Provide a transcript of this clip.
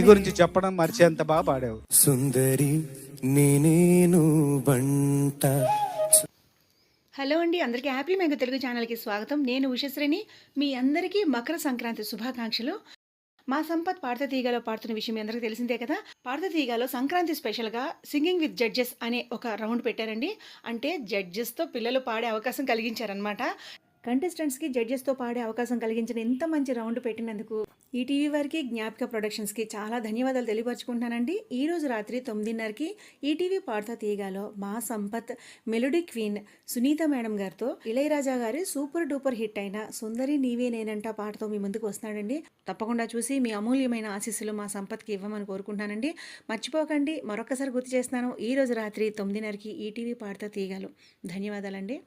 గురించి చెప్పడం మర్చేంత బాగా పాడావు. సుందరి నేనేను బంట హలో అండి అందరికీ హ్యాపీ మ్యాంగో తెలుగు ఛానల్కి స్వాగతం. నేను ఉషశ్రేణి మీ అందరికీ మకర సంక్రాంతి శుభాకాంక్షలు. మా సంపత్ పాడత తీగలో పాడుతున్న విషయం మీ అందరికీ తెలిసిందే కదా? పాడత తీగలో సంక్రాంతి స్పెషల్గా సింగింగ్ విత్ జడ్జెస్ అనే ఒక రౌండ్ పెట్టారండి. అంటే జడ్జెస్తో పిల్లలు పాడే అవకాశం కలిగించారనమాట కంటెస్టెంట్స్కి జడ్జెస్తో పాడే అవకాశం కలిగించిన ఇంత మంచి రౌండ్ పెట్టినందుకు ఈటీవీ వారికి జ్ఞాపిక ప్రొడక్షన్స్కి చాలా ధన్యవాదాలు తెలియపరుచుకుంటున్నానండి. ఈరోజు రాత్రి తొమ్మిదిన్నరకి ఈటీవీ పాడుతా తీయగాలో మా Sampath melody queen Sunitha madam గారితో ఇళయరాజా గారి సూపర్ డూపర్ హిట్ అయిన సుందరి నీవే నేనంట పాటతో మీ ముందుకు వస్తున్నాడండి. తప్పకుండా చూసి మీ అమూల్యమైన ఆశీస్సులు మా సంపత్కి ఇవ్వమని కోరుకుంటున్నానండి. మర్చిపోకండి మరొకసారి గుర్తు చేస్తున్నాను ఈ రోజు రాత్రి తొమ్మిదిన్నరకి ఈటీవీ పాడుతా తీయగాలు. ధన్యవాదాలండి.